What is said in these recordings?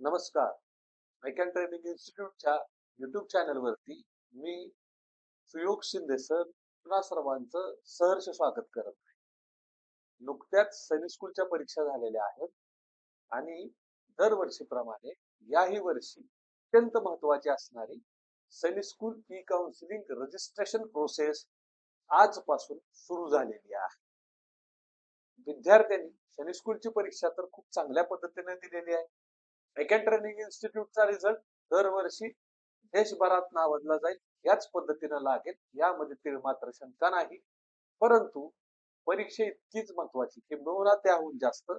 नमस्कार. मेकॅन training इन्स्टिट्यूटच्या YouTube चॅनलवरती मी सुयोग Shinde sir पुन्हा सर्वांचं सहर्ष स्वागत करत आहे. नुकत्याच सैनिक स्कूलच्या परीक्षा झालेल्या आहेत आणि दरवर्षीप्रमाणे याही वर्षी अत्यंत महत्वाची असणारी Sainik school P counselling registration process आजपासून सुरू झालेली आहे. विद्यार्थ्यांनी सैनिक स्कूलची परीक्षा तर खूप चांगल्या पद्धतीने दिलेली आहे. सेकंड ट्रेनिंग इन्स्टिट्यूटचा रिझल्ट दरवर्षी देशभरात नावाजला जाईल. याच पद्धतीनं लागेल. यामध्ये तीळ मात्र शंका नाही. परंतु परीक्षा इतकीच महत्वाची किंबहुना त्याहून जास्त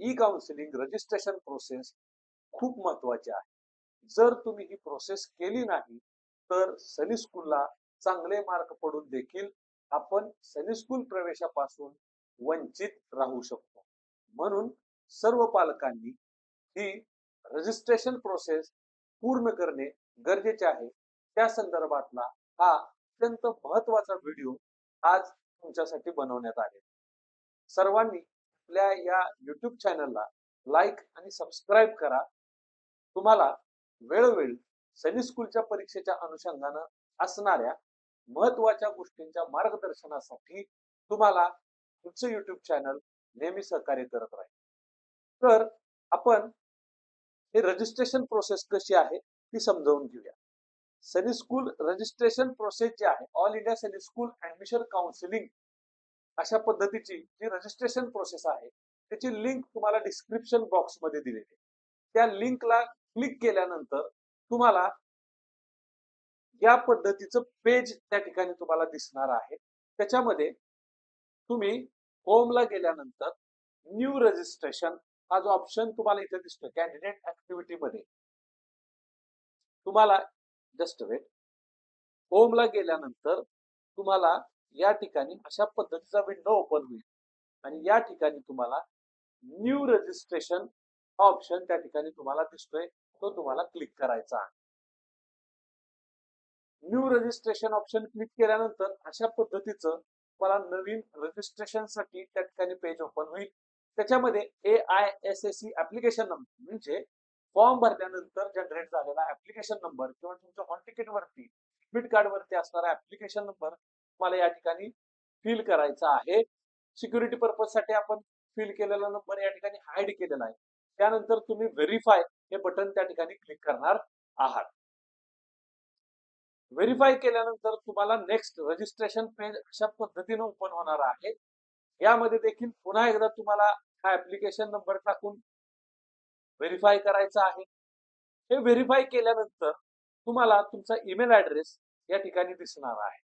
ई काउन्सिलिंग रजिस्ट्रेशन प्रोसेस खूप महत्वाची आहे. जर तुम्ही ही प्रोसेस केली नाही तर सनी स्कूलला चांगले मार्क पडून देखील आपण सनी स्कूल प्रवेशापासून वंचित राहू शकतो. म्हणून सर्व पालकांनी ही रजिस्ट्रेशन प्रोसेस पूर्ण करणे गरजेचे आहे. त्या संदर्भातला हा अत्यंत महत्त्वाचा व्हिडिओ आज तुमच्यासाठी बनवण्यात आले सर्वांनी आपल्या या युट्यूब चॅनलला लाईक आणि सबस्क्राईब करा. तुम्हाला वेळोवेळी सैनिक स्कूलच्या परीक्षेच्या अनुषंगानं असणाऱ्या महत्त्वाच्या गोष्टींच्या मार्गदर्शनासाठी तुम्हाला तुमचं युट्यूब चॅनल नेहमी सहकार्य करत राहील. तर आपण हे रजिस्ट्रेशन प्रोसेस कशी आहे ती समजावून घेऊया. सनी स्कूल रजिस्ट्रेशन प्रोसेस जी आहे ऑल इंडिया सनी स्कूल ऍडमिशन काउन्सिलिंग अशा पद्धतीची जी रजिस्ट्रेशन प्रोसेस आहे त्याची लिंक तुम्हाला डिस्क्रिप्शन बॉक्समध्ये दिलेली आहे. त्या लिंकला क्लिक केल्यानंतर तुम्हाला या पद्धतीचं पेज त्या ठिकाणी तुम्हाला दिसणार आहे. त्याच्यामध्ये तुम्ही होमला गेल्यानंतर न्यू रजिस्ट्रेशन हा जो ऑप्शन तुम्हाला इथे दिसतो कॅन्डिडेट ऍक्टिव्हिटी मध्ये. तुम्हाला जस्ट वेट होमला गेल्यानंतर तुम्हाला या ठिकाणी अशा पद्धतीचा विंडो ओपन होईल. आणि या ठिकाणी तुम्हाला न्यू रजिस्ट्रेशन हा ऑप्शन त्या ठिकाणी तुम्हाला दिसतोय तो तुम्हाला क्लिक करायचा आहे. न्यू रजिस्ट्रेशन ऑप्शन क्लिक केल्यानंतर अशा पद्धतीचं तुम्हाला नवीन रजिस्ट्रेशनसाठी त्या ठिकाणी पेज ओपन होईल. त्याच्यामध्ये A I S S C application number म्हणजे फॉर्म भरल्यानंतर जनरेट झालेला ऍप्लिकेशन नंबर किंवा तुमच्या हॉल तिकीट वरती डेबिट कार्ड वरती असणारा ऍप्लिकेशन नंबर तुम्हाला या ठिकाणी फिल करायचा आहे. सिक्युरिटी पर्पजसाठी आपण फिल केलेला नंबर या ठिकाणी हाईड केलेला आहे. त्यानंतर तुम्ही व्हेरीफाय हे बटन त्या ठिकाणी क्लिक करणार आहात. व्हेरीफाय केल्यानंतर तुम्हाला नेक्स्ट रजिस्ट्रेशन पेज अशा पद्धतीने ओपन होणार आहे. यामध्ये देखील पुन्हा एकदा तुम्हाला हा ऍप्लिकेशन नंबर टाकून व्हेरीफाय करायचा आहे. हे व्हेरीफाय केल्यानंतर तुम्हाला तुमचा ईमेल ऍड्रेस या ठिकाणी दिसणार आहे.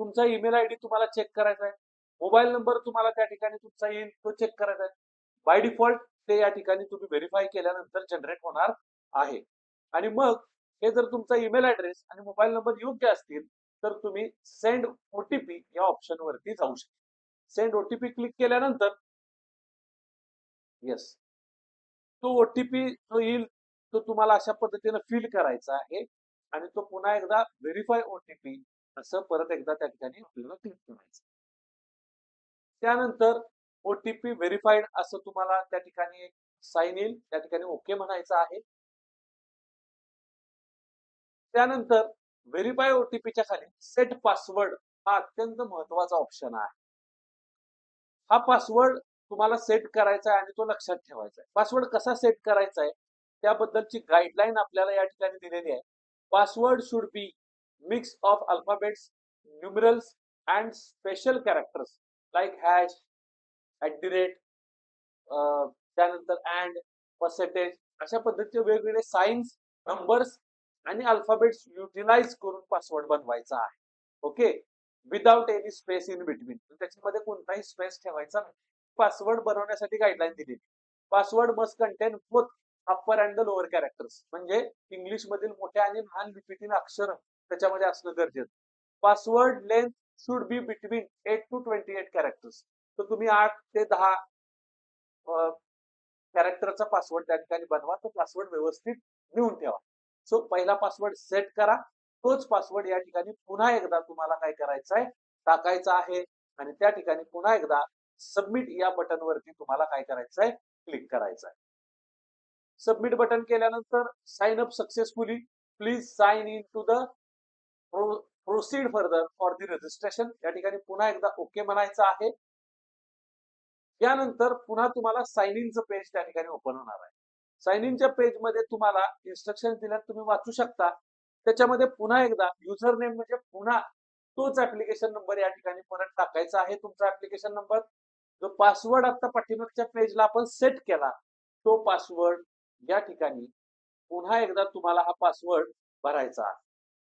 तुमचा ईमेल आय डी तुम्हाला चेक करायचा आहे. मोबाईल नंबर तुम्हाला त्या ठिकाणी तुमचा येईल तो चेक करायचा आहे. बाय डिफॉल्ट ते या ठिकाणी तुम्ही व्हेरीफाय केल्यानंतर जनरेट होणार आहे. आणि मग हे जर तुमचा ईमेल ऍड्रेस आणि मोबाईल नंबर योग्य असतील तर तुम्ही सेंड ओटीपी या ऑप्शन वरती जाऊ शकता. सेंड ओटीपी क्लिक केल्यानंतर येस तो ओटीपी जो येईल तो तुम्हाला अशा पद्धतीने फिल करायचा आहे आणि तो पुन्हा एकदा व्हेरीफाय ओटीपी असं परत एकदा त्या ठिकाणी आपल्याला क्लिक करायचं त्यानंतर ओटीपी व्हेरीफाईड असं तुम्हाला त्या ठिकाणी साईन येईल त्या ठिकाणी ओके म्हणायचं आहे. त्यानंतर व्हेरीफाय ओटीपीच्या खाली सेट पासवर्ड हा अत्यंत महत्त्वाचा ऑप्शन आहे. हा पासवर्ड तुम्हाला सेट करायचा आहे आणि तो लक्षात ठेवायचा आहे. पासवर्ड कसा सेट करायचा आहे? त्याबद्दलची गाईडलाईन आपल्याला या ठिकाणी दिलेली आहे. Password should be mix of alphabets numerals and special characters like hash at the rate त्यानंतर अँड पर्सेंटेज अशा पद्धतीचे वेगवेगळे सायन्स नंबर्स आणि अल्फाबेट्स युटिलाइज करून पासवर्ड बनवायचा आहे. Okay without any space in between त्याच्यामध्ये कोणताही स्पेस ठेवायचा नाही. पासवर्ड बनवण्यासाठी गाईडलाईन दिलेली password must contain both upper and the lower characters म्हणजे इंग्लिश मधील मोठ्या आणि लहान लिपीतील अक्षर त्याच्यामध्ये असणं गरजेचं password length should be between eight to twenty eight characters तर तुम्ही आठ ते दहा कॅरेक्टरचा पासवर्ड त्या ठिकाणी बनवा. तो पासवर्ड व्यवस्थित लिहून ठेवा. सो पहिला पासवर्ड सेट करा. तोच पासवर्ड या ठिकाणी पुन्हा एकदा तुम्हाला काय करायचा आहे टाकायचा आहे. आणि त्या ठिकाणी पुन्हा एकदा सबमिट या बटनवरती तुम्हाला काय करायचं आहे क्लिक करायचं आहे सबमिट बटन केल्यानंतर sign up successfully please sign in to the proceed further for the registration या ठिकाणी पुन्हा एकदा ओके म्हणायचं आहे. यानंतर पुन्हा तुम्हाला साइन इनचं पेज त्या ठिकाणी ओपन होणार आहे. साइन इनच्या पेजमध्ये तुम्हाला इन्स्ट्रक्शन दिल्यात तुम्ही वाचू शकता. त्याच्यामध्ये पुन्हा एकदा युजर नेम म्हणजे पुन्हा तोच ऍप्लिकेशन नंबर या ठिकाणी परत टाकायचा आहे तुमचा ऍप्लिकेशन नंबर जो पासवर्ड आता पाठीमागच्या पेजला आपण सेट केला तो पासवर्ड या ठिकाणी पुन्हा एकदा तुम्हाला हा पासवर्ड भरायचा आहे.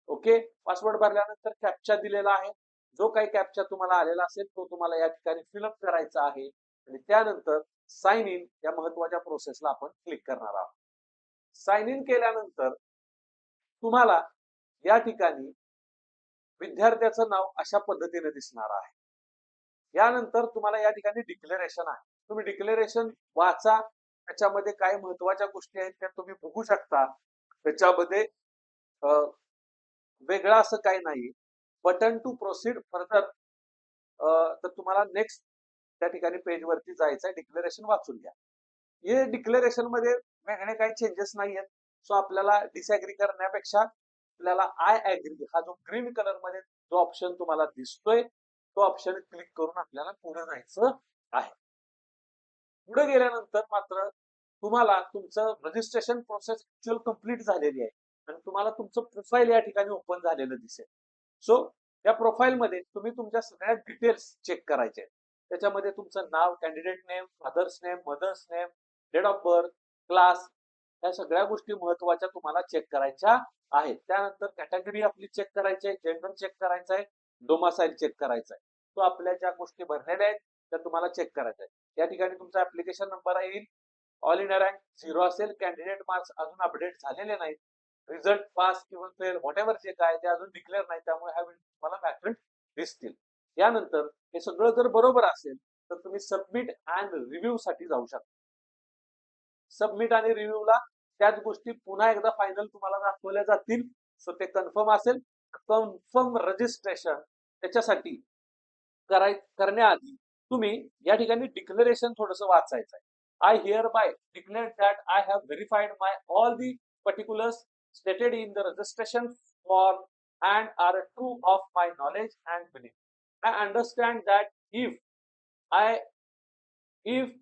ओके पासवर्ड भरल्यानंतर कॅप्चा दिलेला आहे. जो काही कॅप्चा तुम्हाला आलेला असेल तो तुम्हाला या ठिकाणी फिलअप करायचा आहे. आणि त्यानंतर साइन इन या महत्त्वाच्या प्रोसेसला आपण क्लिक करणार आहोत. साइन इन केल्यानंतर तुम्हाला या ठिकाणी विद्यार्थ्याचं नाव अशा पद्धतीने दिसणार आहे. यानंतर तुम्हाला या ठिकाणी डिक्लेरेशन आहे. तुम्ही डिक्लेरेशन वाचा त्याच्यामध्ये काय महत्त्वाच्या गोष्टी आहेत त्या तुम्ही बघू शकता. त्याच्यामध्ये वेगळं असं काही नाही बटन टू प्रोसीड फर्दर तर तुम्हाला नेक्स्ट त्या ठिकाणी पेज वरती जायचं आहे डिक्लेरेशन वाचून घ्या. हे डिक्लेरेशनमध्ये वेगळे काही चेंजेस नाही आहेत सो आपल्याला डिसॅग्री करण्यापेक्षा आपल्याला आय ऍग्री हा जो ग्रीन कलरमध्ये जो ऑप्शन तुम्हाला दिसतोय तो ऑप्शन क्लिक करून आपल्याला पुढे जायचं आहे. पुढे गेल्यानंतर मात्र तुम्हाला तुमचं रजिस्ट्रेशन प्रोसेस ऍक्च्युअल कंप्लीट झालेली आहे. आणि तुम्हाला तुमचं प्रोफाईल या ठिकाणी ओपन झालेलं दिसेल. सो या प्रोफाईल मध्ये तुम्ही तुमच्या सगळ्या डिटेल्स चेक करायचे त्याच्यामध्ये तुमचं नाव candidate name father's name mother's name date of birth class या सगळ्या गोष्टी महत्त्वाच्या तुम्हाला चेक करायच्या आहेत. त्यानंतर कॅटेगरी आपली चेक करायची आहे जेंडर चेक करायचं आहे डोमासाईल चेक करायचा आहे. तो आपल्या ज्या गोष्टी भरलेल्या आहेत त्या तुम्हाला चेक करायच्या आहेत. या ठिकाणी तुमचा ऍप्लिकेशन नंबर येईल. ऑल इंडिया रँक झिरो असेल. कॅन्डिडेट मार्क्स अजून अपडेट झालेले नाहीत. रिझल्ट पास किंवा फेल व्हॉट एव्हर जे काय ते अजून डिक्लेअर नाही त्यामुळे ह्या वेळी तुम्हाला वॅकंट दिसतील. यानंतर हे सगळं जर बरोबर असेल तर तुम्ही सबमिट अँड रिव्ह्यू साठी जाऊ शकता. सबमिट आणि रिव्ह्यूला त्याच गोष्टी पुन्हा एकदा फायनल तुम्हाला दाखवल्या जातील. सो ते कन्फर्म असेल. कन्फर्म रजिस्ट्रेशन त्याच्यासाठी कराय करण्याआधी तुम्ही या ठिकाणी डिक्लेरेशन थोडस वाचायचं आहे I hereby declare that I have verified my all the particulars stated in the registration form and are true of my knowledge and belief I understand that if I if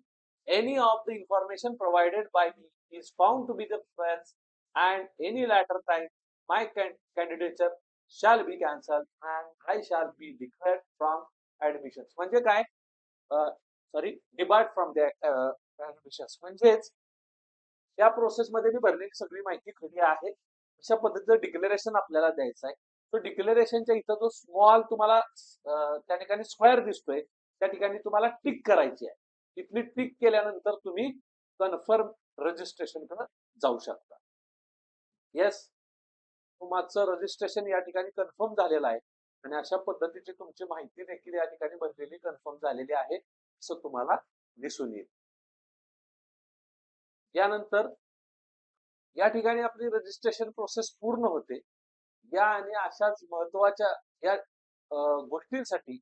any of the information provided by me is found to be the false and any later time my can candidature shall be cancelled and I shall be declared from admissions. म्हणजे काय sorry debarred from the admissions म्हणजेच या प्रोसेसमध्ये मी भरलेली सगळी माहिती खरी आहे अशा पद्धतीचं डिक्लेरेशन आपल्याला द्यायचं आहे तो डिक्लेरेशनच्या इथं जो स्मॉल तुम्हाला त्या ठिकाणी स्क्वेअर दिसतोय त्या ठिकाणी तुम्हाला टिक करायची आहे इथली टिक केल्यानंतर तुम्ही कन्फर्म रजिस्ट्रेशनकडे जाऊ शकता. येस तुमचं रजिस्ट्रेशन या ठिकाणी कन्फर्म झालेलं आहे आणि अशा पद्धतीची तुमची माहिती देखील या ठिकाणी बनलेली कन्फर्म झालेली आहे असं तुम्हाला दिसून येईल. यानंतर या ठिकाणी आपली रजिस्ट्रेशन प्रोसेस पूर्ण होते. या आणि अशाच महत्त्वाच्या या गोष्टींसाठी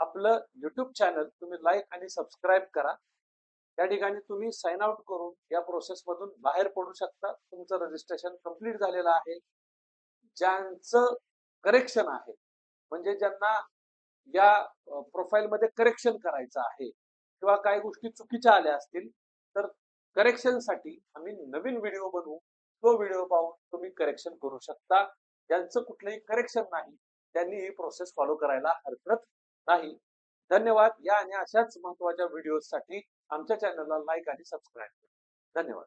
आपलं युट्यूब चॅनल तुम्ही लाईक आणि सबस्क्राईब करा. या ठिकाणी तुम्ही साइन आउट करून या प्रोसेस मधून बाहेर पडू शकता. तुमचं रजिस्ट्रेशन कंप्लीट झालेलं आहे. ज्यांचं करेक्शन आहे म्हणजे ज्यांना या प्रोफाईलमध्ये करेक्शन करायचं आहे किंवा काही गोष्टी चुकीच्या आल्या असतील तर करेक्शनसाठी आम्ही नवीन व्हिडिओ बनवू. तो व्हिडिओ पाहून तुम्ही करेक्शन करू शकता. ज्यांचं कुठलंही करेक्शन नाही त्यांनी ही प्रोसेस फॉलो करायला हरकत नाही. धन्यवाद या आणि अशाच महत्त्वाच्या व्हिडिओसाठी आमच्या चॅनलला लाईक आणि सबस्क्राईब करा. धन्यवाद.